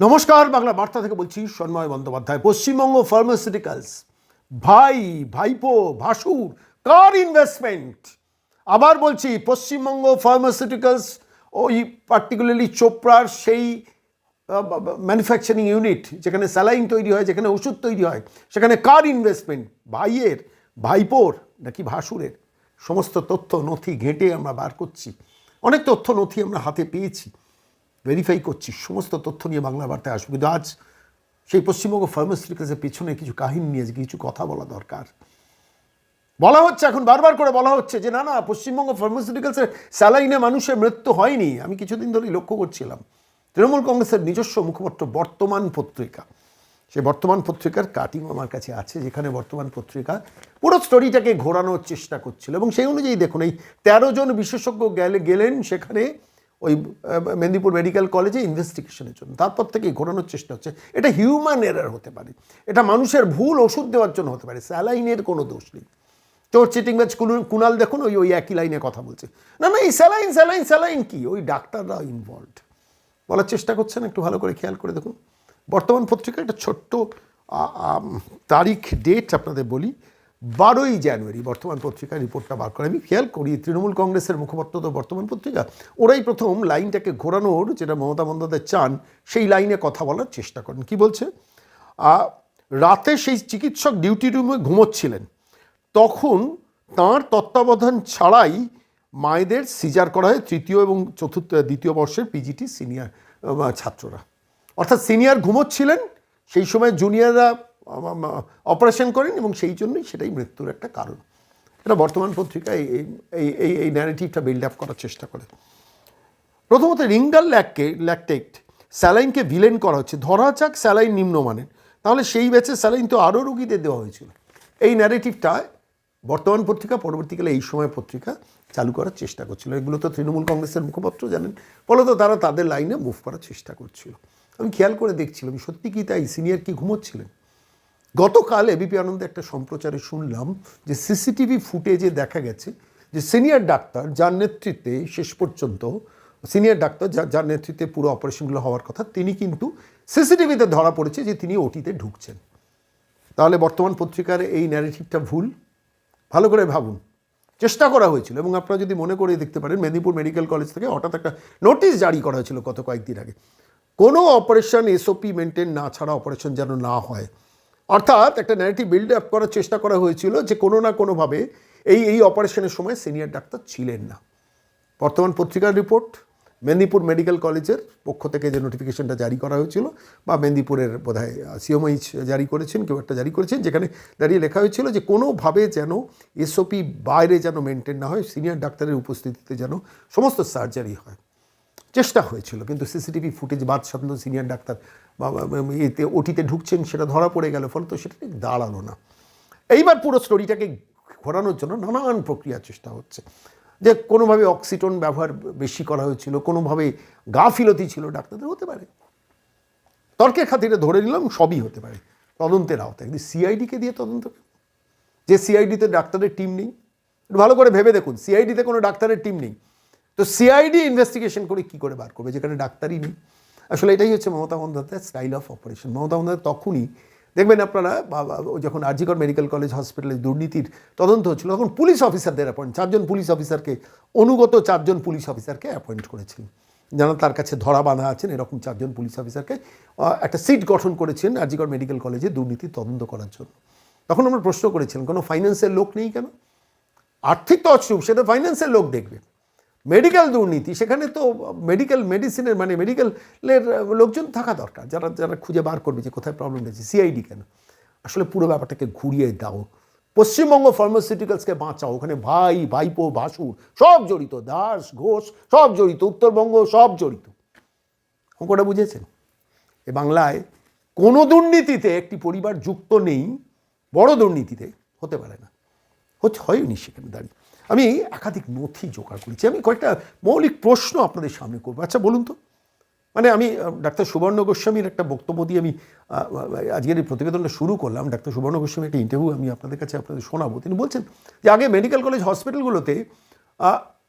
নমস্কার, বাংলা বার্তা থেকে বলছি সন্ময় বন্দ্যোপাধ্যায়। পশ্চিমবঙ্গ ফার্মাসিউটিক্যালস ভাই, ভাইপো, ভাসুর, কার ইনভেস্টমেন্ট আবার বলছি, পশ্চিমবঙ্গ ফার্মাসিউটিক্যালস ওই পার্টিকুলারলি চোপড়ার সেই ম্যানুফ্যাকচারিং ইউনিট যেখানে স্যালাইন তৈরি হয়, যেখানে ওষুধ তৈরি হয়, সেখানে কার ইনভেস্টমেন্ট ভাইয়ের, ভাইপোর, নাকি ভাসুরের? সমস্ত তথ্য নথি ঘেঁটে আমরা বার করছি। অনেক তথ্য নথি আমরা হাতে পেয়েছি। ভেরিফাই করছি, সমস্ত তথ্য নিয়ে বাংলা বার্তায় আসবে। কিন্তু আজ সেই পশ্চিমবঙ্গ ফার্মাসিউটিক্যালসের পেছনে কিছু কাহিনী নিয়ে কিছু কথা বলা দরকার। বলা হচ্ছে, এখন বারবার করে বলা হচ্ছে যে, না না, পশ্চিমবঙ্গ ফার্মাসিউটিক্যালসের স্যালাইনে মানুষের মৃত্যু হয়নি। আমি কিছুদিন ধরেই লক্ষ্য করছিলাম, তৃণমূল কংগ্রেসের নিজস্ব মুখপত্র বর্তমান পত্রিকা। সে বর্তমান পত্রিকার কাটিং আমার কাছে আছে, যেখানে বর্তমান পত্রিকা পুরো স্টোরিটাকে ঘোরানোর চেষ্টা করছিল। এবং সেই অনুযায়ী দেখুন, এই তেরো জন বিশেষজ্ঞ গেলে, গেলেন, সেখানে ওই মেদিনীপুর মেডিকেল কলেজে ইনভেস্টিগেশনের জন্য। তারপর থেকে ঘোরানোর চেষ্টা হচ্ছে। এটা হিউম্যান এরার হতে পারে। এটা মানুষের ভুল ওষুধ দেওয়ার জন্য হতে পারে। স্যালাইনের কোনো দোষ নেই। চোর চিটিংবাজ কুলু- কুনাল দেখুন, ওই ওই একই লাইনে কথা বলছে। না না, এই স্যালাইন স্যালাইন স্যালাইন কি? ওই ডাক্তাররা ইনভলভড বলার চেষ্টা করছেন, একটু ভালো করে খেয়াল করে দেখুন। বর্তমান পত্রিকা একটা ছোট্ট তারিখ ডেট আপনাদের বলি। বারোই জানুয়ারি, বর্তমান পত্রিকার রিপোর্টটা বার করে আমি খেয়াল করি, তৃণমূল কংগ্রেসের মুখপাত্র তো বর্তমান পত্রিকা। ওরাই প্রথম লাইনটাকে ঘোরানোর যেটা মমতা বন্দ্যোপাধ্যায় চান, সেই লাইনে কথা বলার চেষ্টা করেন। কি বলছে? রাতে সেই চিকিৎসক ডিউটি রুমে ঘুমোচ্ছিলেন। তখন তার তত্ত্বাবধান ছাড়াই মায়েদের সিজার করা হয় তৃতীয় এবং চতুর্থ, দ্বিতীয় বর্ষের পিজিটি সিনিয়র ছাত্ররা। অর্থাৎ সিনিয়র ঘুমোচ্ছিলেন, সেই সময় জুনিয়ররা অপারেশন করেন এবং সেই জন্যই সেটাই মৃত্যুর একটা কারণ। এটা বর্তমান পত্রিকায় এই এই এই ন্যারেটিভটা বিল্ড আপ করার চেষ্টা করে। প্রথমত রিঙ্গাল ল্যাককে, ল্যাকটেক্ট, স্যালাইনকে ভিলেন করা হচ্ছে। ধরা যাক স্যালাইন নিম্নমানের। তাহলে সেই ব্যাচে স্যালাইন তো আরও রুগীদের দেওয়া হয়েছিল। এই ন্যারেটিভটা বর্তমান পত্রিকা, পরবর্তীকালে এই সময় পত্রিকা চালু করার চেষ্টা করছিল। এগুলো তো তৃণমূল কংগ্রেসের মুখপাত্র জানেন। ফলত তারা তাদের লাইনে মুভ করার চেষ্টা করছিল। আমি খেয়াল করে দেখছিলাম, সত্যি কি তাই? সিনিয়র কি ঘুমোচ্ছিলেন? গতকাল এবিপি আনন্দে একটা সম্প্রচারে শুনলাম যে সিসিটিভি ফুটেজে দেখা গেছে যে সিনিয়র ডাক্তার যার নেতৃত্বে শেষ পর্যন্ত, সিনিয়র ডাক্তার যার যার নেতৃত্বে পুরো অপারেশনগুলো হওয়ার কথা, তিনি কিন্তু সিসিটিভিতে ধরা পড়েছে যে তিনি ওটিতে ঢুকছেন। তাহলে বর্তমান পত্রিকার এই ন্যারেটিভটা ভুল? ভালো করে ভাবুন। চেষ্টা করা হয়েছিল এবং আপনারা যদি মনে করে দেখতে পারেন, মেদিনীপুর মেডিকেল কলেজ থেকে হঠাৎ একটা নোটিশ জারি করা হয়েছিল গত কয়েকদিন আগে। কোনো অপারেশন এসওপি মেনটেন না ছাড়া অপারেশন যেন না হয়। অর্থাৎ একটা ন্যারেটিভ বিল্ড আপ করার চেষ্টা করা হয়েছিল যে কোনো না কোনোভাবে এই এই অপারেশনের সময় সিনিয়র ডাক্তার ছিলেন না। বর্তমান পত্রিকার রিপোর্ট মেদিনীপুর মেডিকেল কলেজের পক্ষ থেকে যে নোটিফিকেশনটা জারি করা হয়েছিল বা মেদিনীপুরের বোধহয় সিওমইচ জারি করেছেন, কেউ একটা জারি করেছেন, যেখানে দাঁড়িয়ে লেখা হয়েছিল যে কোনোভাবে যেন এসওপি বাইরে যেন মেনটেন না হয় সিনিয়র ডাক্তারের উপস্থিতিতে যেন সমস্ত সার্জারি হয়। চেষ্টা হয়েছিল, কিন্তু সিসিটিভি ফুটেজ বাদ সাধারণ সিনিয়র ডাক্তার এতে ওটিতে ঢুকছেন, সেটা ধরা পড়ে গেল, ফলে তো সেটা দাঁড়াল না। এইবার পুরো স্টোরিটাকে ঘোরানোর জন্য নানান প্রক্রিয়ার চেষ্টা হচ্ছে। যে কোনোভাবে অক্সিটন ব্যবহার বেশি করা হয়েছিল, কোনোভাবে গাফিলতি ছিল, ডাক্তারদের হতে পারে। তর্কের খাতিরে ধরে নিলাম, সবই হতে পারে। তদন্তের আওতায়। কিন্তু সিআইডিকে দিয়ে তদন্ত যে সিআইডিতে ডাক্তারের টিম নেই ভালো করে ভেবে দেখুন সিআইডিতে কোনো ডাক্তারের টিম নেই। তো সিআইডি ইনভেস্টিগেশন করে কি করে বার করবে? যেখানে ডাক্তারই নেই। আসলে এটাই হচ্ছে মমতা বন্দ্যোপাধ্যায়ের style of operation Mamata Bandyopadhyay তখনই, দেখবেন আপনারা যখন আরজিকর মেডিকেল কলেজ হসপিটালে দুর্নীতির তদন্ত হচ্ছিল, তখন পুলিশ অফিসারদের অ্যাপয়েন্ট চারজন পুলিশ অফিসারকে অনুগত চারজন পুলিশ অফিসারকে অ্যাপয়েন্ট করেছিলেন যেন তার কাছে ধরা বাঁধা আছেন এরকম চারজন পুলিশ অফিসারকে একটা সিট গঠন করেছেন আরজিকর মেডিকেল কলেজে দুর্নীতি তদন্ত করার জন্য। তখন আমরা প্রশ্ন করেছিলাম, কোনো ফাইন্যান্সের লোক নেই কেন? আর্থিক তো অচুপ সেটা ফাইন্যান্সের লোক দেখবে। মেডিকেল দুর্নীতি, সেখানে তো মেডিকেল মেডিসিনের মানে মেডিকেলের লোকজন থাকা দরকার। যারা যারা খুঁজে বার করবে যে কোথায় প্রবলেম রয়েছে সিআইডি কেন? আসলে পুরো ব্যাপারটাকে ঘুরিয়ে দাও। পশ্চিমবঙ্গ ফার্মাসিউটিক্যালসকে বাঁচাও। ওখানে ভাই, ভাইপো, ভাসুর, সব জড়িত, দাস, ঘোষ, সব জড়িত, উত্তরবঙ্গ সব জড়িত। অঙ্কটা বুঝেছেন? এ বাংলায় কোনো দুর্নীতিতে একটি পরিবার যুক্ত নেই, বড় দুর্নীতিতে হতে পারে না। হচ্ছে, হয়নি সেখানে, দাঁড়িয়ে। আমি একাধিক নথি জোগাড় করেছি। আমি কয়েকটা মৌলিক প্রশ্ন আপনাদের সামনে করব। আচ্ছা বলুন তো। মানে আমি ডাক্তার সুবর্ণ গোস্বামীর একটা বক্তব্য দিয়ে আমি আজকের এই প্রতিবেদনটা শুরু করলাম। ডাক্তার সুবর্ণ গোস্বামী একটা ইন্টারভিউ আমি আপনাদের কাছে আপনাদের শোনাবো। তিনি বলছেন যে, আগে মেডিকেল কলেজ হসপিটালগুলোতে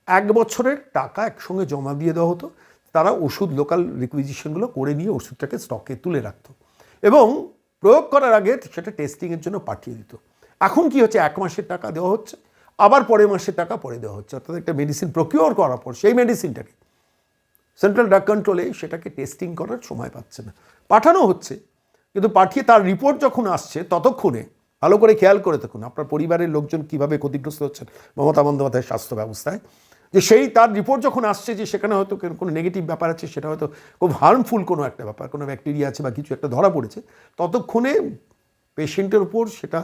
এক বছরের টাকা একসঙ্গে জমা দিয়ে দেওয়া হতো। তারা ওষুধ লোকাল রিকুইজিশনগুলো করে নিয়ে ওষুধটাকে স্টকে তুলে রাখতো। এবং প্রয়োগ করার আগে সেটা টেস্টিংয়ের জন্য পাঠিয়ে দিত। এখন কি হচ্ছে? এক মাসের টাকা দেওয়া হচ্ছে। আবার পরের মাসে টাকা পরে দেওয়া হচ্ছে, অর্থাৎ একটা মেডিসিন প্রকিওর করার পর সেই মেডিসিনটাকে সেন্ট্রাল ড্রাগ কন্ট্রোলে সেটাকে টেস্টিং করার সময় পাচ্ছে না। পাঠানো হচ্ছে, কিন্তু পাঠিয়ে তার রিপোর্ট যখন আসছে, ততক্ষণে, ভালো করে খেয়াল করে থাকুন আপনার পরিবারের লোকজন কীভাবে ক্ষতিগ্রস্ত হচ্ছেন, মমতা বন্দ্যোপাধ্যায়ের স্বাস্থ্য ব্যবস্থায়, যে সেই তার রিপোর্ট যখন আসছে যে সেখানে হয়তো কোনো নেগেটিভ ব্যাপার আছে, সেটা হয়তো খুব হার্মফুল কোনো একটা ব্যাপার, কোনো ব্যাকটেরিয়া আছে বা কিছু একটা ধরা পড়েছে, ততক্ষণে পেশেন্টের উপর সেটা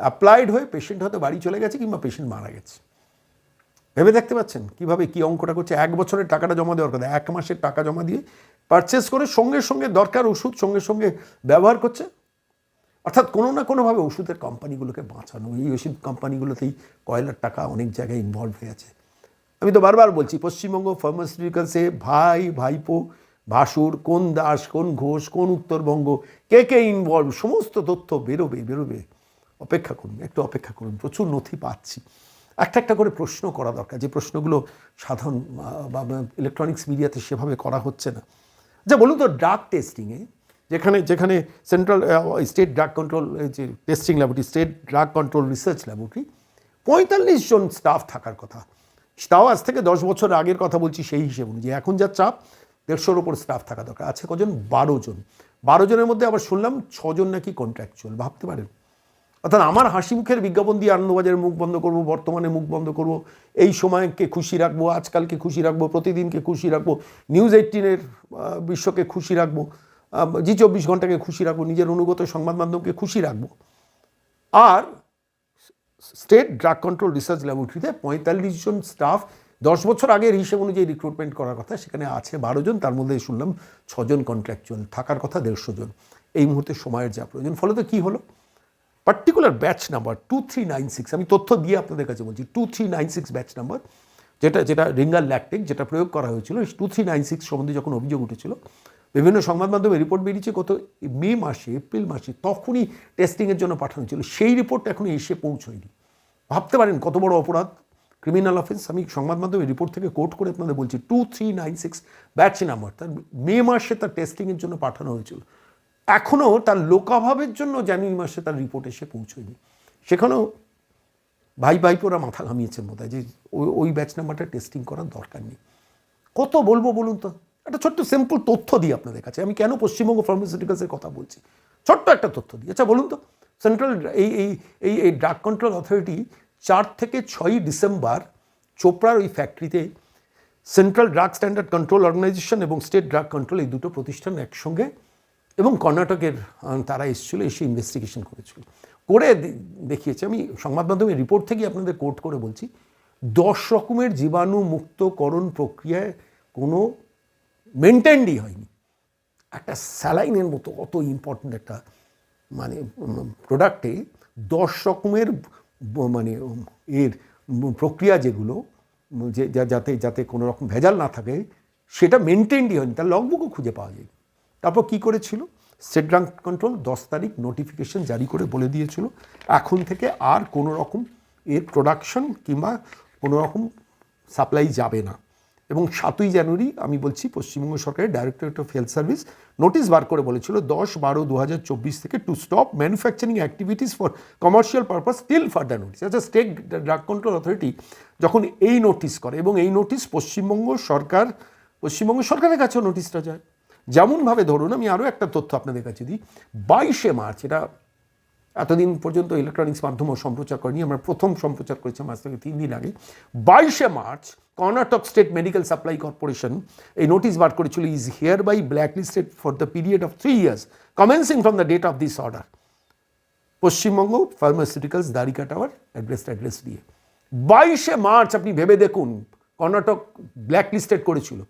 অ্যাপ্লাইড হয়ে পেশেন্ট হয়তো বাড়ি চলে গেছে কিংবা পেশেন্ট মারা গেছে। ভেবে দেখতে পাচ্ছেন কীভাবে কি অঙ্কটা করছে? এক বছরের টাকাটা জমা দেওয়ার কথা। এক মাসের টাকা জমা দিয়ে পারচেস করে সঙ্গে সঙ্গে দরকার ওষুধ সঙ্গে সঙ্গে ব্যবহার করছে। অর্থাৎ কোনো না কোনোভাবে ওষুধের কোম্পানিগুলোকে বাঁচানো। এই ওষুধ কোম্পানিগুলোতেই কয়লার টাকা অনেক জায়গায় ইনভলভ হয়ে আছে। আমি তো বারবার বলছি, পশ্চিমবঙ্গ ফার্মাসিউটিক্যালসে ভাই, ভাইপো ভাসুর, কোন দাস, কোন ঘোষ, কোন উত্তরবঙ্গ, কে কে ইনভলভ সমস্ত তথ্য বেরোবে বেরোবে। অপেক্ষা করুন, একটু অপেক্ষা করুন, প্রচুর নথি পাচ্ছি। একটা একটা করে প্রশ্ন করা দরকার, যে প্রশ্নগুলো সাধারণ বা ইলেকট্রনিক্স মিডিয়াতে সেভাবে করা হচ্ছে না। যা বলুন তো ড্রাগ টেস্টিংয়ে যেখানে যেখানে সেন্ট্রাল স্টেট ড্রাগ কন্ট্রোল যে testing laboratory state drug control research laboratory পঁয়তাল্লিশ জন স্টাফ থাকার কথা। তাও আজ থেকে দশ বছর আগের কথা বলছি, সেই হিসেবে অনুযায়ী। এখন যা চাপ দেড়শোর ওপর স্টাফ থাকা দরকার। আছে কজন? বারো জন। বারো জনের মধ্যে আবার শুনলাম ছজন নাকি কন্ট্রাকচুয়াল ভাবতে পারেন। অর্থাৎ আমার হাসি মুখের বিজ্ঞাপন দিয়ে আনন্দবাজারের মুখ বন্ধ করব, বর্তমানে মুখ বন্ধ করব, এই সময়কে খুশি রাখব, আজকালকে খুশি রাখব, প্রতিদিনকে খুশি রাখব, নিউজ এইটিনের বিশ্বকে খুশি রাখব জি চব্বিশ ঘন্টাকে খুশি রাখব, নিজের অনুগত সংবাদ মাধ্যমকে খুশি রাখব। আর স্টেট ড্রাগ কন্ট্রোল রিসার্চ ল্যাবরেটরিতে পঁয়তাল্লিশ জন স্টাফ দশ বছর আগের হিসেব অনুযায়ী রিক্রুটমেন্ট করার কথা, সেখানে আছে বারো জন, তার মধ্যে শুনলাম ছজন কন্ট্রাকচুয়াল থাকার কথা দেড়শো জন। এই মুহূর্তে সময়ের যা প্রয়োজন। ফলে তো কী হলো? Particular batch number two three nine six আমি তথ্য দিয়ে আপনাদের কাছে বলছি two three nine six batch number যেটা যেটা রিঙ্গার ল্যাকটেক যেটা প্রয়োগ করা হয়েছিল টু থ্রি নাইন সিক্স সম্বন্ধে যখন অভিযোগ উঠেছিল, বিভিন্ন সংবাদ মাধ্যমে রিপোর্ট বেরিয়েছে কত মে মাসে, এপ্রিল মাসে তখনই টেস্টিংয়ের জন্য পাঠানো ছিল সেই রিপোর্ট এখনও এসে পৌঁছয়নি। ভাবতে পারেন কত বড় অপরাধ। ক্রিমিনাল অফেন্স আমি সংবাদ মাধ্যমে রিপোর্ট থেকে কোট করে আপনাদের বলছি two three nine six batch number তার মে মাসে তার টেস্টিংয়ের জন্য পাঠানো হয়েছিল। এখনও তার লোকাভাবের জন্য জানুয়ারি মাসে তার রিপোর্ট এসে পৌঁছয়নি। সেখানেও ভাই ভাইপোরা মাথা ঘামিয়েছেন বোধ যে ওই ব্যাচ নাম্বারটা টেস্টিং করার দরকার নেই। কত বলব বলুন তো? একটা ছোট্ট সিম্পল তথ্য দিই আপনাদের কাছে। আমি কেন পশ্চিমবঙ্গ ফার্মাসিউটিক্যালসের কথা বলছি? ছোট্ট একটা তথ্য দিই। আচ্ছা বলুন তো। সেন্ট্রাল এই এই এই ড্রাগ কন্ট্রোল অথরিটি চার থেকে ছয়ই ডিসেম্বর চোপড়ার ওই ফ্যাক্টরিতে central drug standard control organisation এবং স্টেট ড্রাগ কন্ট্রোল এই দুটো প্রতিষ্ঠান একসঙ্গে এবং কর্ণাটকের তারা এসেছিল, এসে ইনভেস্টিগেশন করেছিল। করে দেখিয়েছে। আমি সংবাদ মাধ্যমে রিপোর্ট থেকে আপনাদের কোট করে বলছি, দশ রকমের জীবাণু মুক্তকরণ প্রক্রিয়ায় কোনো মেনটেন্ডই হয়নি। একটা স্যালাইনের মতো অত ইম্পর্ট্যান্ট একটা মানে প্রোডাক্টে দশ রকমের মানে এর প্রক্রিয়া যেগুলো, যে যাতে যাতে কোনো রকম ভেজাল না থাকে, সেটা মেনটেনডই হয়নি। তার লগবুকও খুঁজে পাওয়া যায় তারপর কি করেছিল? স্টেট কন্ট্রোল দশ তারিখ নোটিফিকেশন জারি করে বলে দিয়েছিল, এখন থেকে আর কোনো রকম এর প্রোডাকশন কিংবা কোনো রকম সাপ্লাই যাবে না। এবং সাতই জানুয়ারি আমি বলছি পশ্চিমবঙ্গ সরকারের directorate of health service notice বার করে বলেছিল দশ বারো দু থেকে to stop manufacturing activities for commercial purpose still further notice আচ্ছা স্টেট ড্রাগ কন্ট্রোল অথরিটি যখন এই নোটিশ করে এবং এই নোটিশ পশ্চিমবঙ্গ সরকার, পশ্চিমবঙ্গ সরকারের কাছেও নোটিশটা যায়। যেমনভাবে ধরুন, আমি আরও একটা তথ্য আপনাদের কাছে দিই। বাইশে মার্চ, এটা এতদিন পর্যন্ত ইলেকট্রনিক্স মাধ্যমও সম্প্রচার করেনি। আমরা প্রথম সম্প্রচার করেছিলাম আজ থেকে তিন দিন আগে। বাইশে March, Karnataka state medical supply corporation এই নোটিশ বার করেছিল is hereby blacklisted for the period of three years commencing from the date of this order Paschimbanga pharmaceuticals Darika tower address address দিয়ে। বাইশে মার্চ, আপনি ভেবে দেখুন, কর্ণাটক ব্ল্যাক লিস্টেড করেছিল।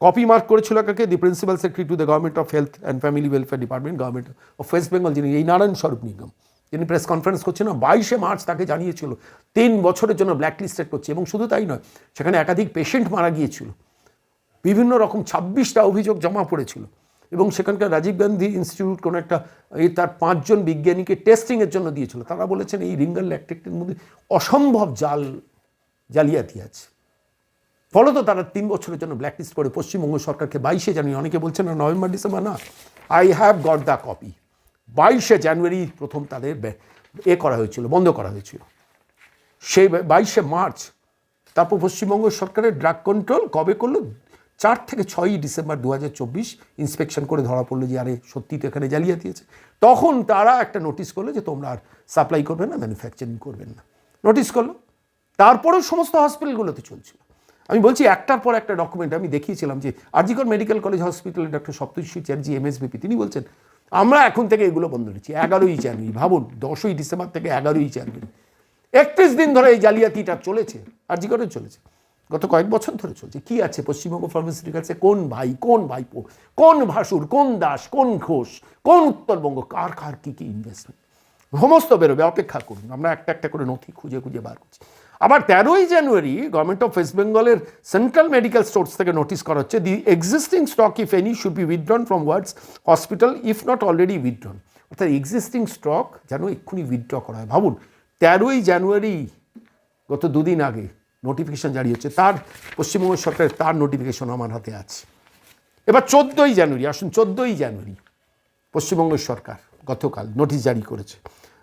Copy mark করেছিল কাকে? The principal secretary to the government of health and family welfare department government of West Bengal যিনি এই নারায়ণ স্বরূপ নিগম। যিনি প্রেস কনফারেন্স করছেন না বাইশে মার্চ তাকে জানিয়েছিল। তিন বছরের জন্য ব্ল্যাক লিস্টেড করছে এবং শুধু তাই নয়, সেখানে একাধিক পেশেন্ট মারা গিয়েছিল। বিভিন্ন রকম ছাব্বিশটা অভিযোগ জমা পড়েছিল। এবং সেখানকার রাজীব গান্ধী ইনস্টিটিউট কোনো একটা, এই তার পাঁচজন বিজ্ঞানীকে টেস্টিংয়ের জন্য দিয়েছিল। তারা বলেছেন, এই রিঙ্গাল ল্যাকটেক্টের মধ্যে অসম্ভব জাল জালিয়াতি আছে। ফলত তারা তিন বছরের জন্য ব্ল্যাকলিস্ট করে। পশ্চিমবঙ্গ সরকারকে বাইশে জানিয়ে অনেকে বলছেন, না, নভেম্বর, ডিসেম্বর না। I have got the copy বাইশে জানুয়ারি প্রথম তাদের এ করা হয়েছিল, বন্ধ করা হয়েছিল। সেই বাইশে মার্চ, তারপর পশ্চিমবঙ্গ সরকারের ড্রাগ কন্ট্রোল কবে করল? চার থেকে ছয়ই ডিসেম্বর দু হাজার চব্বিশ ইন্সপেকশন করে ধরা পড়ল যে, আরে, সত্যি তো এখানে জালিয়াতি আছে। তখন তারা একটা নোটিশ করল যে, তোমরা আর সাপ্লাই করবে না, ম্যানুফ্যাকচারিং করবেন না। নোটিশ করল। তারপরেও সমস্ত হসপিটালগুলোতে চলছিল। আমি বলছি, একটার পর একটা ডকুমেন্ট আমি দেখিয়েছিলাম যে, আরজিকর মেডিকেল কলেজ হসপিটালে ডক্টর সপ্তর্ষি চ্যাটার্জি, এমএসবিপি, তিনি বলছেন আমরা এখন থেকে এগুলো বন্ধ রেখেছি এগারোই জানুয়ারি, ভাবুন, দশই ডিসেম্বর থেকে এগারোই জানুয়ারি। একত্রিশ দিন ধরে এই জালিয়াতিটা চলেছে, আরজিকরে চলেছে। গত কয়েক বছর ধরে চলছে। কি আছে পশ্চিমবঙ্গ ফার্মাসিউটিক্যালসে কোন ভাই, কোন ভাইপো কোন ভাসুর, কোন দাস, কোন ঘোষ, কোন উত্তরবঙ্গ, কার কার, কী কী ইনভেস্টমেন্ট সমস্ত বেরোবে, অপেক্ষা করুন। আমরা একটা একটা করে নথি খুঁজে খুঁজে বার করছি। আবার তেরোই জানুয়ারি গভর্নমেন্ট অফ ওয়েস্ট বেঙ্গলের সেন্ট্রাল মেডিকেল স্টোর্স থেকে নোটিস করা হচ্ছে the existing stock if any should be withdrawn from wards hospital if not already withdrawn অর্থাৎ এক্সিস্টিং স্টক যেন এক্ষুনি উইথড্র করা হয়। ভাবুন, তেরোই জানুয়ারি, গত দুদিন আগে নোটিফিকেশন জারি হচ্ছে, তার পশ্চিমবঙ্গ সরকারের তার নোটিফিকেশন আমার হাতে আছে। এবার চোদ্দোই জানুয়ারি, আসুন চোদ্দোই জানুয়ারি, পশ্চিমবঙ্গ সরকার গতকাল নোটিশ জারি করেছে।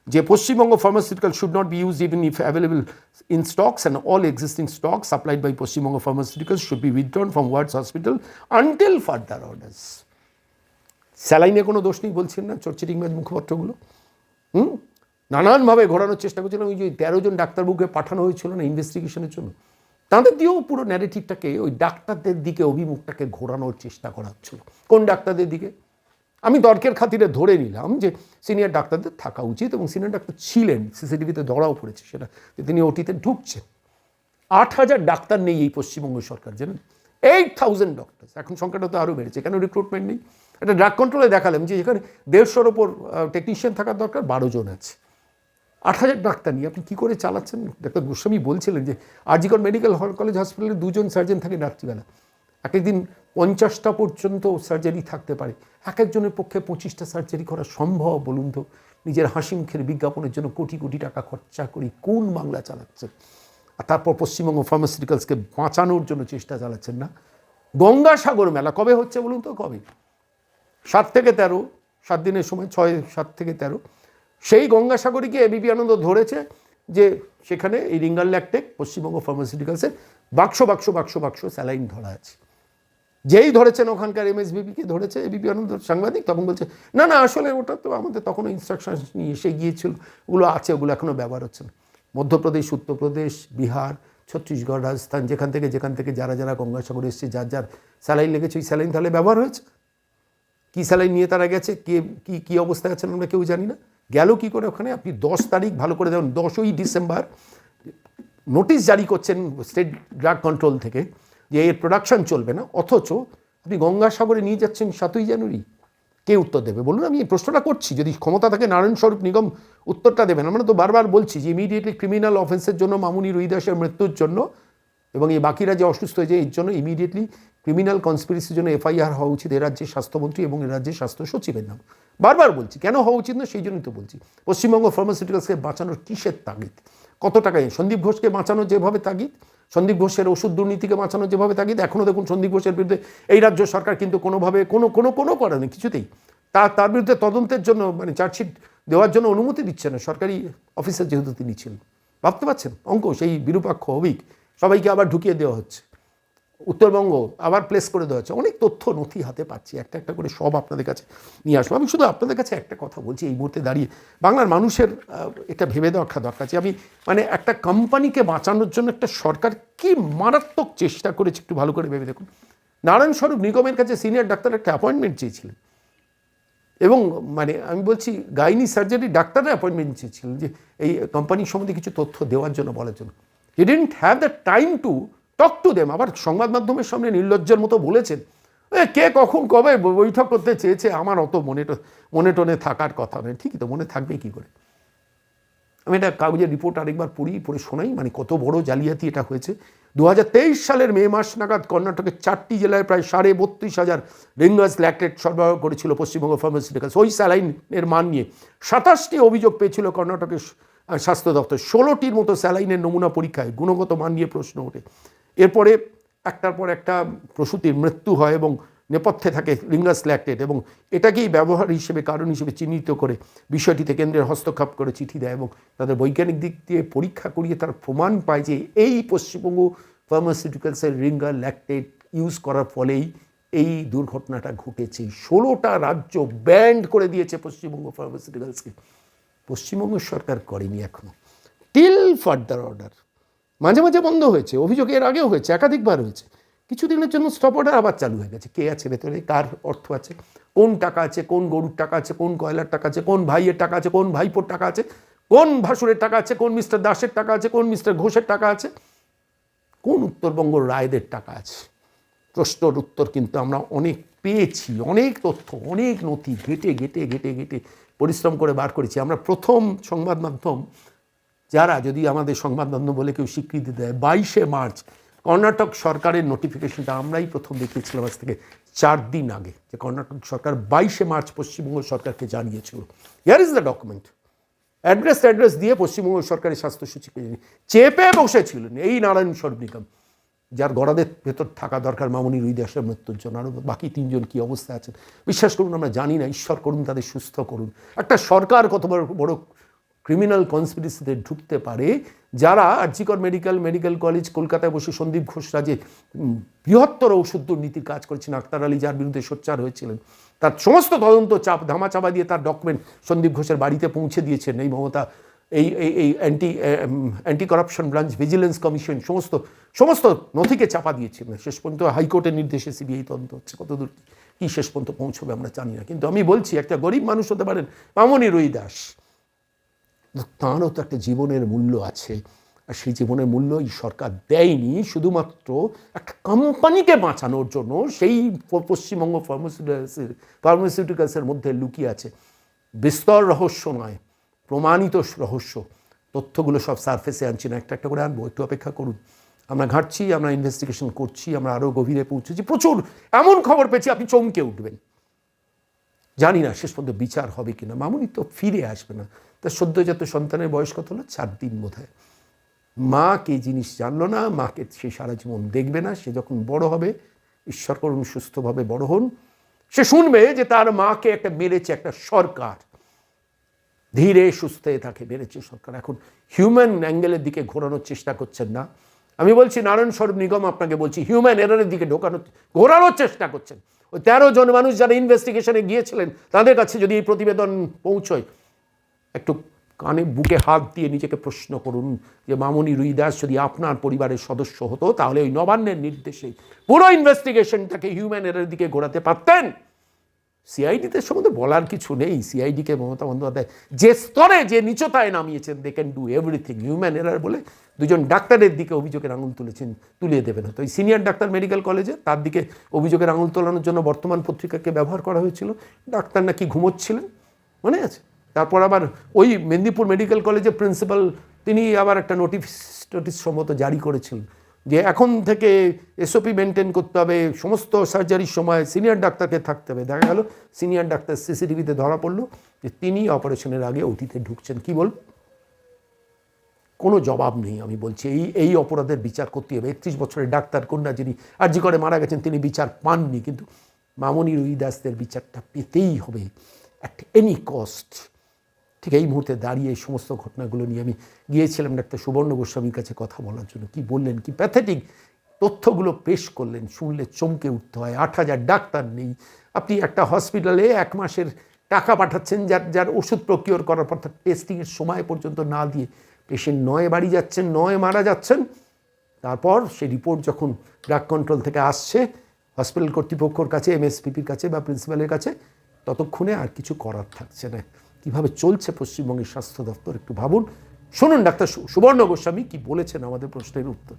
যে Paschimbanga pharmaceutical should not be use even if available in stocks and all existing stock supplied by Paschimbanga pharmaceutical should be withdrawn from wards hospital until further orders স্যালাইনে কোনো দোষ নেই বলছেন না চর্চিটিংবাজ মুখপত্রগুলো? হুম? নানানভাবে ঘোরানোর চেষ্টা করছিলাম, ওই যে তেরো জন ডাক্তারবাবুকে পাঠানো হয়েছিল না ইনভেস্টিগেশনের জন্য। তাদের দিয়েও পুরো ন্যারেটিভটাকে ওই ডাক্তারদের দিকে, অভিমুখটাকে ঘোরানোর চেষ্টা করা হচ্ছিল। কোন ডাক্তারদের দিকে? আমি তর্কের খাতিরে ধরে নিলাম যে সিনিয়র ডাক্তারদের থাকা উচিত এবং সিনিয়র ডাক্তার ছিলেন, সিসিটিভিতে ধরাও পড়েছে সেটা, যে তিনি ওটিতে ঢুকছেন। আট হাজার ডাক্তার নেই এই পশ্চিমবঙ্গ সরকার, জানেন? এইট থাউজেন্ড ডক্টর এখন সংখ্যাটা তো আরও বেড়েছে, কেন রিক্রুটমেন্ট নেই? একটা ড্রাগ কন্ট্রোলে দেখালাম যে এখানে দেড়শোর ওপর টেকনিশিয়ান থাকার দরকার, বারো জন আছে। আট হাজার ডাক্তার নিয়ে আপনি কী করে চালাচ্ছেন? ডাক্তার গোস্বামী বলছিলেন যে আরজিকর মেডিকেল হল, কলেজ হসপিটালে দুজন সার্জন থাকে রাত্রিবেলা। এক একদিন পঞ্চাশটা পর্যন্ত সার্জারি থাকতে পারে। এক একজনের পক্ষে পঁচিশটা সার্জারি করা সম্ভব বলুন তো? নিজের হাসি মুখের বিজ্ঞাপনের জন্য কোটি কোটি টাকা খরচা করি কোন বাংলা চালাচ্ছে আর তারপর পশ্চিমবঙ্গ ফার্মাসিউটিক্যালসকে বাঁচানোর জন্য চেষ্টা চালাচ্ছেন না। গঙ্গাসাগর মেলা কবে হচ্ছে বলুন তো? কবে? সাত থেকে তেরো, সাত দিনের সময় ছয়, সাত থেকে তেরো। সেই গঙ্গাসাগরীকে এবিপি আনন্দ ধরেছে যে সেখানে এই রিঙ্গাল ল্যাকটেক পশ্চিমবঙ্গ ফার্মাসিউটিক্যালসের বাক্স বাক্স বাক্স বাক্স স্যালাইন ধরা আছে। যেই ধরেছেন ওখানকার এমএসবিপিকে ধরেছে এবিপি আনন্দ সাংবাদিক, তখন বলছে, না না, আসলে ওটা তো আমাদের তখনও ইনস্ট্রাকশন নিয়ে এসে গিয়েছিল, ওগুলো আছে, ওগুলো এখনও ব্যবহার হচ্ছে না। মধ্যপ্রদেশ, উত্তরপ্রদেশ, বিহার, ছত্তিশগড়, রাজস্থান, যেখান থেকে যেখান থেকে যারা যারা গঙ্গাসাগর এসছে, যার যার স্যালাইন লেগেছে, ওই স্যালাইন তাহলে ব্যবহার হয়েছে? কী স্যালাইন নিয়ে তারা গেছে? কে, কী কী অবস্থায় আছেন আমরা কেউ জানি না। গেল কি করে ওখানে? আপনি দশ তারিখ ভালো করে দেখুন, দশই ডিসেম্বর, নোটিশ জারি করছেন স্টেট ড্রাগ কন্ট্রোল থেকে। যে এর প্রোডাকশন চলবে না, অথচ আপনি গঙ্গাসাগরে নিয়ে যাচ্ছেন সাতই জানুয়ারি। কে উত্তর দেবে? বলুন, আমি এই প্রশ্নটা করছি, যদি ক্ষমতা থাকে নারায়ণ স্বরূপ নিগম উত্তরটা দেবেন। আমরা তো বারবার বলছি যে ইমিডিয়েটলি ক্রিমিনাল অফেন্সের জন্য, মামুনি রুইদাসের মৃত্যুর জন্য এবং এই বাকিরা যে অসুস্থ হয়েছে, এর জন্য ইমিডিয়েটলি ক্রিমিনাল কনস্পিরেসির জন্য এফআইআর হওয়া উচিত, এ রাজ্যের স্বাস্থ্যমন্ত্রী এবং এ রাজ্যের স্বাস্থ্য সচিবের নাম। বারবার বলছি, কেন হওয়া উচিত না, সেই জন্যই তো বলছি। পশ্চিমবঙ্গ ফার্মাসিউটিক্যালসকে বাঁচানোর কিসের তাগিদ? কত টাকায়? সন্দীপ ঘোষকে বাঁচানোর যেভাবে তাগিদ সন্দীপ ঘোষের ওষুধ দুর্নীতিকে বাঁচানোর যেভাবে তাগিদ এখনও দেখুন সন্দীপ ঘোষের বিরুদ্ধে এই রাজ্য সরকার কিন্তু কোনোভাবে কোনো কোনো কোনো করেনি কিছুতেই। তার তার বিরুদ্ধে তদন্তের জন্য মানে চার্জশিট দেওয়ার জন্য অনুমতি দিচ্ছে না, সরকারি অফিসার যেহেতু তিনি ছিলেন। ভাবতে পারছেন? অঙ্ক, সেই বিরূপাক্ষ অভিক, সবাইকে আবার ঢুকিয়ে দেওয়া হচ্ছে। উত্তরবঙ্গ আবার প্লেস করে দেওয়া হচ্ছে। অনেক তথ্য নথি হাতে পাচ্ছি, একটা একটা করে সব আপনাদের কাছে নিয়ে আসব আমি শুধু আপনাদের কাছে একটা কথা বলছি, এই মুহূর্তে দাঁড়িয়ে। বাংলার মানুষের এটা ভেবে দেওয়া দরকার যে আমি মানে একটা কোম্পানিকে বাঁচানোর জন্য একটা সরকার কি মারাত্মক চেষ্টা করেছে একটু ভালো করে ভেবে দেখুন। নারায়ণ স্বরূপ নিগমের কাছে সিনিয়র ডাক্তার একটা অ্যাপয়েন্টমেন্ট চেয়েছিলেন। এবং মানে আমি বলছি, গাইনি সার্জারি ডাক্তারের অ্যাপয়েন্টমেন্ট চেয়েছিলেন যে এই কোম্পানির সম্বন্ধে কিছু তথ্য দেওয়ার জন্য, বলার জন্য। He didn't have the time to talk to them. আবার সংবাদ মাধ্যমের সামনে নির্লজ্জের মতো বলেছেন। কে কখন কবে বৈঠক করতে চেয়েছে? আমার অত মনে মনে টনে থাকার কথা নয়। ঠিকই তো, মনে থাকবে কি করে? আমি এটা কাগজের রিপোর্ট আরেকবার পড়ি, পড়ে শোনাই। মানে কত বড় জালিয়াতি এটা হয়েছে। দু হাজার তেইশ সালের মে মাস নাগাদ কর্ণাটকের চারটি জেলায় প্রায় সাড়ে বত্রিশ হাজার রিঙ্গাস ল্যাকটেট সরবরাহ করেছিল পশ্চিমবঙ্গ ফার্মাসিউটিক্যালস ওই স্যালাইনের মান নিয়ে সাতাশটি অভিযোগ পেয়েছিল কর্ণাটকের স্বাস্থ্য দপ্তর। ষোলোটির মতো স্যালাইনের নমুনা পরীক্ষায় গুণগত মান নিয়ে প্রশ্ন ওঠে। এরপরে একটার পর একটা প্রসূতির মৃত্যু হয় এবং নেপথ্যে থাকে রিঙ্গাস ল্যাকটেট এবং এটাকেই ব্যবহার হিসেবে, কারণ হিসেবে চিহ্নিত করে বিষয়টিতে কেন্দ্রের হস্তক্ষেপ করে চিঠি দেয় এবং তাদের বৈজ্ঞানিক দিক দিয়ে পরীক্ষা করিয়ে তার প্রমাণ পায় যে এই পশ্চিমবঙ্গ ফার্মাসিউটিক্যালসের রিঙ্গার ল্যাকটেট ইউজ করার ফলেই এই দুর্ঘটনাটা ঘটেছে। ষোলোটা রাজ্য ব্যান্ড করে দিয়েছে পশ্চিমবঙ্গ ফার্মাসিউটিক্যালসকে পশ্চিমবঙ্গ সরকার করেনি এখনও টিল ফার্দার অর্ডার মাঝে মাঝে বন্ধ হয়েছে, অভিযোগ এর আগেও হয়েছে, একাধিকবার হয়েছে। কিছুদিনের জন্য স্টপ অর্ডার আবার চালু হয়ে গেছে। কে আছে ভেতরে, কার অর্থ আছে, কোন টাকা আছে, কোন গরুর টাকা আছে, কোন কয়লার টাকা আছে, কোন ভাইয়ের টাকা আছে, কোন ভাইপোর টাকা আছে, কোন ভাসুরের টাকা আছে, কোন মিস্টার দাসের টাকা আছে, কোন মিস্টার ঘোষের টাকা আছে, কোন উত্তরবঙ্গ রায়দের টাকা আছে। প্রশ্নর উত্তর কিন্তু আমরা অনেক পেয়েছি, অনেক তথ্য, অনেক নথি ঘেটে ঘেটে ঘেটে ঘেটে পরিশ্রম করে বার করেছি। আমরা প্রথম সংবাদ মাধ্যম যারা যদি আমাদের সংবাদ মাধ্যম বলে কেউ স্বীকৃতি দেয়, বাইশে মার্চ কর্ণাটক সরকারের নোটিফিকেশনটা আমরাই প্রথম দেখিয়েছিলাম আজ থেকে চার দিন আগে, যে কর্ণাটক সরকার বাইশে মার্চ পশ্চিমবঙ্গ সরকারকে জানিয়েছিল। Here is the document address address দিয়ে পশ্চিমবঙ্গ সরকারের স্বাস্থ্যসূচিকে চেপে বসেছিলেন এই নারায়ণ স্বরূপ নিগম যার গড়াদের ভেতর থাকা দরকার মামনি রুই দাসের মৃত্যুর জন্য আরও বাকি তিনজন কী অবস্থা আছেন। বিশ্বাস করুন, আমরা জানি না, ঈশ্বর করুন, তাদের সুস্থ করুন। একটা সরকার কত বড় বড় ক্রিমিনাল কনস্পিরেসিতে ঢুকতে পারে, যারা আর্জিকর মেডিকেল মেডিকেল কলেজ কলকাতায় বসে সন্দীপ ঘোষরা যে বৃহত্তর ওষুধ দুর্নীতির কাজ করেছেন, আক্তার আলী যার বিরুদ্ধে সোচ্চার হয়েছিলেন। তার সমস্ত তদন্ত চাপ ধামা চাপা দিয়ে তার ডকুমেন্ট সন্দীপ ঘোষের বাড়িতে পৌঁছে দিয়েছেন এই মমতা, এই এই এই anti anti corruption branch vigilance commission সমস্ত সমস্ত নথিকে চাপা দিয়েছিলেন শেষ পর্যন্ত হাইকোর্টের নির্দেশে সিবিআই তদন্ত হচ্ছে। কতদূর কী শেষ পর্যন্ত পৌঁছবে আমরা জানি না। কিন্তু আমি বলছি, একটা গরিব মানুষ হতে পারেন, মামনি রুই দাস। তাঁরও তো একটা জীবনের মূল্য আছে। আর সেই জীবনের মূল্য এই সরকার দেয়নি, শুধুমাত্র একটা কোম্পানিকে বাঁচানোর জন্য সেই পশ্চিমবঙ্গ ফার্মাসিউটিক্যালসের ফার্মাসিউটিক্যালসের মধ্যে লুকিয়ে আছে। বিস্তর রহস্য নয়, প্রমাণিত রহস্য। তথ্যগুলো সব সারফেসে আনছি না, একটা একটা করে আনব, একটু অপেক্ষা করুন। আমরা ঘাঁটছি, আমরা ইনভেস্টিগেশন করছি, আমরা আরও গভীরে পৌঁছেছি। প্রচুর, এমন খবর পেয়েছি, আপনি চমকে উঠবেন। জানি না শেষ পর্যন্ত বিচার হবে কিনা। মামুনি তো ফিরে আসবে না। তার সদ্যজাত সন্তানের বয়স কত হলো? চার দিন বোধ হয় মা কে জিনিস জানলো না, মাকে সে সারা জীবন দেখবে না, সে যখন বড় হবে, ঈশ্বর করুন, সুস্থভাবে বড় হন, সে শুনবে যে তার মাকে একটা মেরেছে একটা সরকার। ধীরে সুস্থে তাকে মেরেছে সরকার। এখন হিউম্যান অ্যাঙ্গেলের দিকে ঘোরানোর চেষ্টা করছেন না। আমি বলছি, নারায়ণ স্বরূপ নিগম আপনাকে বলছি হিউম্যান এরারের দিকে ঢোকানোর, ঘোরানোর চেষ্টা করছেন। ওই তেরো জন মানুষ যারা ইনভেস্টিগেশনে গিয়েছিলেন, তাদের কাছে যদি এই প্রতিবেদন পৌঁছয় একটু কানে বুকে হাত দিয়ে নিজেকে প্রশ্ন করুন যে, মামনি রুই দাস যদি আপনার পরিবারের সদস্য হতো, তাহলে ওই নবান্নের নির্দেশে পুরো ইনভেস্টিগেশনটাকে হিউম্যান এরার দিকে ঘোরাতে পারতেন? সিআইডিতে সম্বন্ধে বলার কিছু নেই। সিআইডিকে মমতা বন্দ্যোপাধ্যায় যে স্তরে যে নিচতায় নামিয়েছেন they can do everything human error বলে দুজন ডাক্তারের দিকে অভিযোগের আঙুল তুলেছেন, তুলিয়ে দেবেন হয়তো ওই সিনিয়র ডাক্তার মেডিকেল কলেজে তার দিকে অভিযোগের আঙুল তোলানোর জন্য বর্তমান পত্রিকাকে ব্যবহার করা হয়েছিল। ডাক্তার নাকি ঘুমোচ্ছিলেন? মনে আছে? তারপর আবার ওই মেদিনীপুর মেডিকেল কলেজের প্রিন্সিপাল, তিনি আবার একটা নোটিশ নোটিশ সম্মত জারি করেছিলেন যে এখন থেকে এসওপি মেনটেন করতে হবে, সমস্ত সার্জারির সময় সিনিয়র ডাক্তারকে থাকতে হবে। দেখা গেল সিনিয়র ডাক্তার সিসিটিভিতে ধরা পড়ল যে তিনি অপারেশনের আগে অতীতে ঢুকছেন। কি বল কোনো জবাব নেই আমি বলছি। এই এই অপরাধের বিচার করতে হবে। একত্রিশ বছরের ডাক্তার কন্যা যিনি আর্জি করে মারা গেছেন, তিনি বিচার পাননি। কিন্তু মামনি রুই দাসদের বিচারটা পেতেই হবে। অ্যাট এনি কস্ট ঠিক এই মুহূর্তে দাঁড়িয়ে এই সমস্ত ঘটনাগুলো নিয়ে আমি গিয়েছিলাম ডাক্তার সুবর্ণ গোস্বামীর কাছে কথা বলার জন্য। কি বললেন, কি প্যাথেটিক তথ্যগুলো পেশ করলেন, শুনলে চমকে উঠতে হয়। আট হাজার ডাক্তার নেই। আপনি একটা হসপিটালে এক মাসের টাকা পাঠাচ্ছেন যার যার ওষুধ প্রকিওর করার পর তার টেস্টিংয়ের সময় পর্যন্ত না দিয়ে পেশেন্ট নয় বাড়ি যাচ্ছেন, নয় মারা যাচ্ছেন। তারপর সেই রিপোর্ট যখন ড্রাগ কন্ট্রোল থেকে আসছে হসপিটাল কর্তৃপক্ষর কাছে এমএসপিপির কাছে বা প্রিন্সিপালের কাছে, ততক্ষণে আর কিছু করার থাকছে না। কীভাবে চলছে পশ্চিমবঙ্গের স্বাস্থ্য দপ্তর একটু ভাবুন। শুনুন ডাক্তার সুবর্ণ গোস্বামী কি বলেছেন আমাদের প্রশ্নের উত্তর।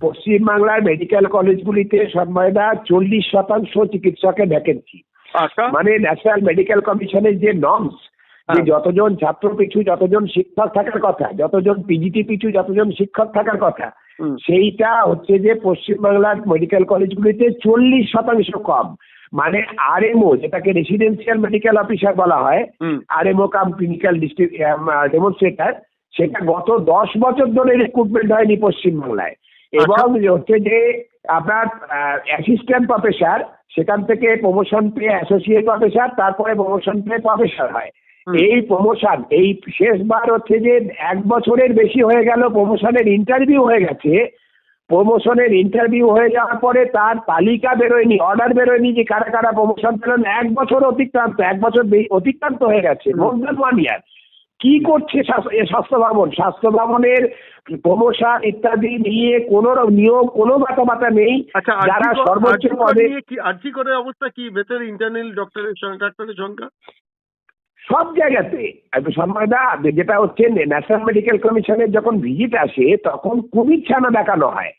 পশ্চিমবাংলার মেডিকেল কলেজগুলিতে সন্ময়দা চল্লিশ শতাংশ চিকিৎসকের ভ্যাকেন্সি। আচ্ছা। মানে ন্যাশনাল মেডিকেল কমিশনের যে নর্মস যে হ্যাঁ। যতজন ছাত্র পিছু যতজন শিক্ষক থাকার কথা যতজন পিজিটি পিছু যতজন শিক্ষক থাকার কথা সেইটা হচ্ছে যে পশ্চিমবাংলার মেডিকেল কলেজগুলিতে চল্লিশ শতাংশ কম। মানে আরএমও যেটাকে রেসিডেন্সিয়াল মেডিকেল অফিসার বলা হয়। আরএমও কাম ক্লিনিক্যাল ডেমনস্ট্রেটার সেটা গত দশ বছর ধরে রিক্রুটমেন্ট হয়নি পশ্চিমবাংলায়। এবং হচ্ছে যে আপনার অ্যাসিস্ট্যান্ট প্রফেসর সেখান থেকে প্রমোশন পেয়ে অ্যাসোসিয়েট প্রফেসর তারপরে প্রমোশন পেয়ে প্রফেসর হয়। এই প্রমোশন এই শেষবার হচ্ছে যে এক বছরের বেশি হয়ে গেল প্রমোশনের ইন্টারভিউ হয়ে গেছে। প্রমোশনের ইন্টারভিউ হয়ে যাওয়ার পরে তার তালিকা বেরোয়নি অর্ডার বেরোয়নি যে কারা কারা প্রমোশন পেলেন। এক বছর অতিক্রান্ত এক বছর অতিক্রান্ত হয়ে গেছে। মোর দেন ওয়ান ইয়ার কি করছে স্বাস্থ্য- ভবন? স্বাস্থ্য ভবনের প্রমোশন ইত্যাদি নিয়ে কোনো নিয়ম কোনো বাতা নেই। যারা সর্বোচ্চ পদে আরজি করে অবস্থা? কি ভেতরে ইন্টারনাল ডক্টরের সংখ্যা ডাক্তারের সংখ্যা সব জায়গাতে সম্মানদা যেটা হচ্ছে ন্যাশনাল মেডিকেল কমিশনের যখন ভিজিট আসে, তখন খুবই ছানা দেখানো হয়।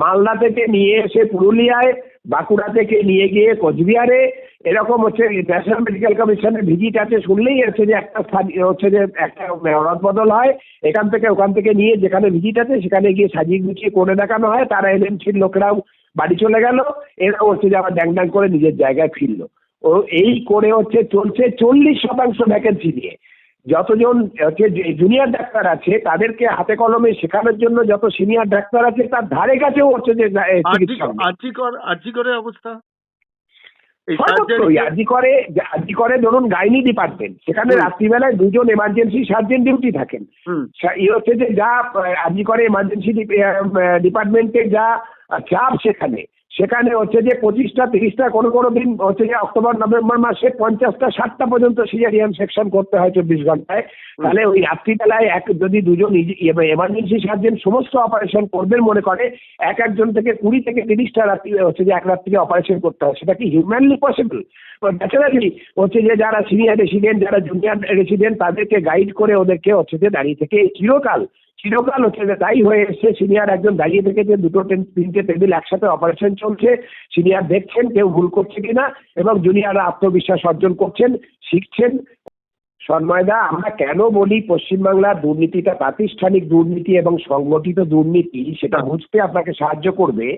মালদা থেকে নিয়ে এসে পুরুলিয়ায়, বাঁকুড়া থেকে নিয়ে গিয়ে কোচবিহারে, এরকম হচ্ছে ন্যাশনাল মেডিকেল কমিশনের ভিজিট আছে, শুনলেই হচ্ছে যে একটা হচ্ছে যে একটা রদবদল হয়। এখান থেকে, ওখান থেকে নিয়ে যেখানে ভিজিট আছে, সেখানে গিয়ে সাজিয়ে গুছিয়ে করে দেখানো হয়। তারা এলএমসির লোকেরাও বাড়ি চলে গেল। এরাও হচ্ছে যে আবার ড্যাং ড্যাং করে নিজের জায়গায় ফিরলো। ও এই করে হচ্ছে চলছে চল্লিশ শতাংশ ভ্যাকেন্সি নিয়ে। যতজন হচ্ছে জুনিয়র ডাক্তার আছে তাদেরকে হাতে কলমে শেখানোর জন্য যত সিনিয়র ডাক্তার আছে তার ধারে কাছেও হচ্ছে যে অবস্থা? আরজি করে আরজি করে ধরুন গাইনি ডিপার্টমেন্ট সেখানে রাত্রিবেলায় দুজন এমার্জেন্সি সার্জেন ডিউটি থাকেন। হুম। ই হচ্ছে যে যা আরজি করে এমার্জেন্সি ডিপার্টমেন্টে যা চাপ সেখানে। সেখানে হচ্ছে যে পঁচিশটা তিরিশটা কোনো কোনো দিন হচ্ছে যে অক্টোবর নভেম্বর মাসে পঞ্চাশটা ষাটটা পর্যন্ত সিজারিয়ান সেকশন করতে হয় চব্বিশ ঘন্টায়। তাহলে ওই রাত্রিবেলায় এক যদি দুজন এমার্জেন্সি সার্জেন সমস্ত অপারেশন করবেন মনে করে এক একজন থেকে কুড়ি থেকে তিরিশটা রাত্রি হচ্ছে যে এক রাত্রিতে অপারেশন করতে হয়। সেটা কি হিউম্যানলি পসিবল ন্যাচারালি হচ্ছে যে যারা সিনিয়র রেসিডেন্ট যারা জুনিয়র রেসিডেন্ট তাদেরকে গাইড করে ওদেরকে হচ্ছে যে দাঁড়িয়ে থেকে চিরকাল চিরকাল হচ্ছে যে তাই হয়ে এসছে। সিনিয়র একজন দাঁড়িয়ে থেকে যে দুটো তিনটে টেবিল একসাথে অপারেশন চলছে। সিনিয়র দেখছেন কেউ ভুল করছে কিনা এবং জুনিয়ররা আত্মবিশ্বাস অর্জন করছেন শিখছেন। সন্ময়দা আমরা কেন বলি পশ্চিমবাংলার দুর্নীতিটা প্রাতিষ্ঠানিক দুর্নীতি এবং সংগঠিত দুর্নীতি সেটা বুঝতে আপনাকে সাহায্য করবে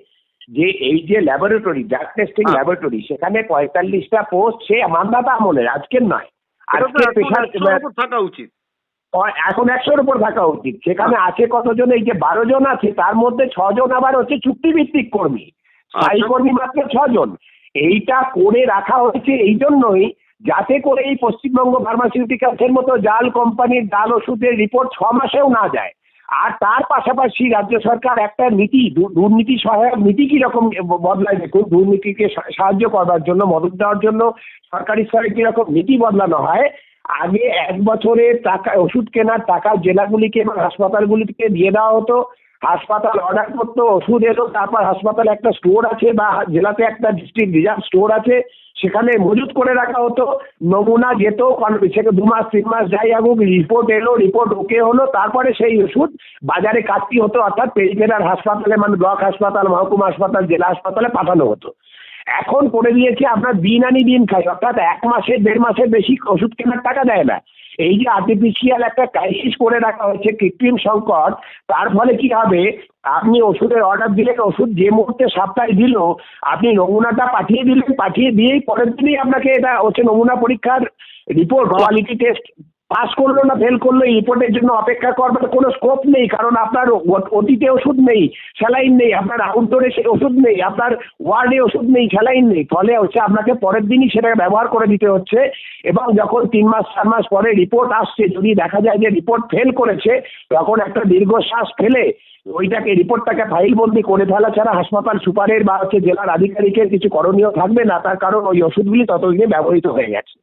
যে এই যে ল্যাবরেটরি ড্রাগ টেস্টিং। ল্যাবরেটরি সেখানে পঁয়তাল্লিশটা পোস্ট সে মান্দাতা আমলের আজকের নয়। আজকে পেশার থাকা উচিত। এখন একশোর উপর থাকা উচিত। সেখানে আছে কতজন? এই যে বারো জন আছে তার মধ্যে ছজন আবার হচ্ছে চুক্তিভিত্তিক কর্মী। স্থায়ী আচ্ছা। কর্মী মাত্র ছজন। এইটা করে রাখা হয়েছে এই জন্যই যাতে করে এই পশ্চিমবঙ্গ ফার্মাসিউটিক্যালসের মতো জাল কোম্পানির জাল ওষুধের রিপোর্ট ছ মাসেও না যায়। আর তার পাশাপাশি রাজ্য সরকার একটা নীতি দুর্নীতি সহায়ক নীতি কীরকম বদলায় দেখুন? দুর্নীতিকে সাহায্য করবার জন্য মদত দেওয়ার জন্য সরকারি স্তরে কীরকম নীতি বদলানো হয় আগে এক বছরে টাকা, ওষুধ কেনার টাকা জেলাগুলিকে এবং হাসপাতালগুলিকে দিয়ে দেওয়া হতো। হাসপাতাল অর্ডার করতো, ওষুধ এলো, তারপর হাসপাতালে একটা স্টোর আছে বা জেলাতে একটা ডিস্ট্রিক্ট রিজার্ভ স্টোর আছে, সেখানে মজুত করে রাখা হতো। নমুনা যেত সেটা দু মাস, তিন মাস যাই আগুক রিপোর্ট এলো রিপোর্ট ওকে হলো, তারপরে সেই ওষুধ বাজারে কাটতি হতো, অর্থাৎ পেরিফেরাল হাসপাতালে মানে ব্লক হাসপাতাল, মহকুমা হাসপাতাল, জেলা হাসপাতালে পাঠানো হতো। এখন করে দিয়েছে আপনার দিন আনি দিন খাই, অর্থাৎ এক মাসের দেড় মাসের বেশি ওষুধ কেনার টাকা দেয় না। এই যে আর্টিফিশিয়াল একটা ক্রাইসিস করে রাখা হয়েছে কৃত্রিম সংকট, তার ফলে কি হবে? আপনি ওষুধের অর্ডার দিলেন ওষুধ যে মুহূর্তে সপ্তাহে দিল, আপনি নমুনাটা পাঠিয়ে দিলেন, পাঠিয়ে দিয়েই পরের দিনই আপনাকে এটা হচ্ছে নমুনা পরীক্ষার রিপোর্ট কোয়ালিটি টেস্ট পাস করল না ফেল করল রিপোর্টের জন্য অপেক্ষা করবার কোনো স্কোপ নেই, কারণ আপনার অতীতে ওষুধ নেই, স্যালাইন নেই, আপনার আউটডোরে সে ওষুধ নেই, আপনার ওয়ার্ডে ওষুধ নেই, স্যালাইন নেই। ফলে হচ্ছে আপনাকে পরের দিনই সেটাকে ব্যবহার করে দিতে হচ্ছে এবং যখন তিন মাস, চার মাস পরে রিপোর্ট আসছে, যদি দেখা যায় যে রিপোর্ট ফেল করেছে, তখন একটা দীর্ঘশ্বাস ফেলে ওইটাকে রিপোর্টটাকে ফাইলবন্দি করে ফেলা ছাড়া হাসপাতাল সুপারের বা হচ্ছে জেলার আধিকারিকের কিছু করণীয় থাকবে না, তার কারণ ওই ওষুধগুলি ততদিনে ব্যবহৃত হয়ে গেছে।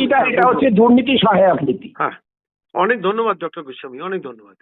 এটা এটা হচ্ছে দুর্নীতি সহায়ক নীতি। হ্যাঁ। অনেক ধন্যবাদ ডক্টর গোস্বামী। অনেক ধন্যবাদ।